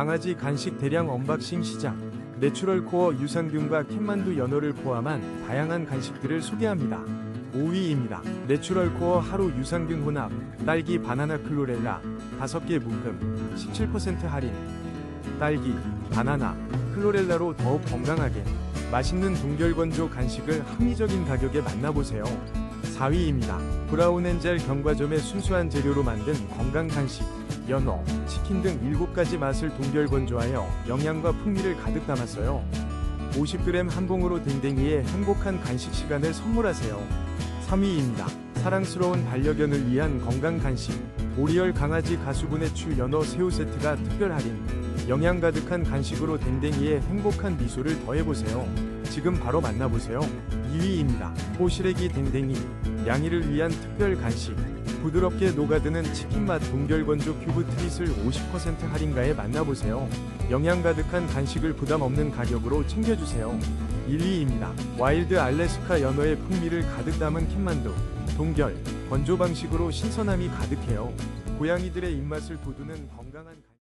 강아지 간식 대량 언박싱 시작. 내추럴 코어 유산균과 캔만두 연어를 포함한 다양한 간식들을 소개합니다. 5위입니다. 내추럴 코어 하루 유산균 혼합, 딸기 바나나 클로렐라, 5개 묶음, 17% 할인. 딸기, 바나나, 클로렐라로 더욱 건강하게 맛있는 동결건조 간식을 합리적인 가격에 만나보세요. 4위입니다. 브라운 엔젤 견과점의 순수한 재료로 만든 건강 간식, 연어, 치킨 등 7가지 맛을 동결 건조하여 영양과 풍미를 가득 담았어요. 50g 한 봉으로 댕댕이의 행복한 간식 시간을 선물하세요. 3위입니다. 사랑스러운 반려견을 위한 건강 간식, 오리얼 강아지 가수분의 추 연어 새우 세트가 특별 할인. 영양 가득한 간식으로 댕댕이의 행복한 미소를 더해보세요. 지금 바로 만나보세요. 2위입니다. 호시래기 댕댕이, 양이를 위한 특별 간식. 부드럽게 녹아드는 치킨맛 동결건조 큐브 트릿을 50% 할인가에 만나보세요. 영양 가득한 간식을 부담 없는 가격으로 챙겨주세요. 1위입니다. 와일드 알래스카 연어의 풍미를 가득 담은 캔만두. 동결, 건조 방식으로 신선함이 가득해요. 고양이들의 입맛을 돋우는 건강한 간...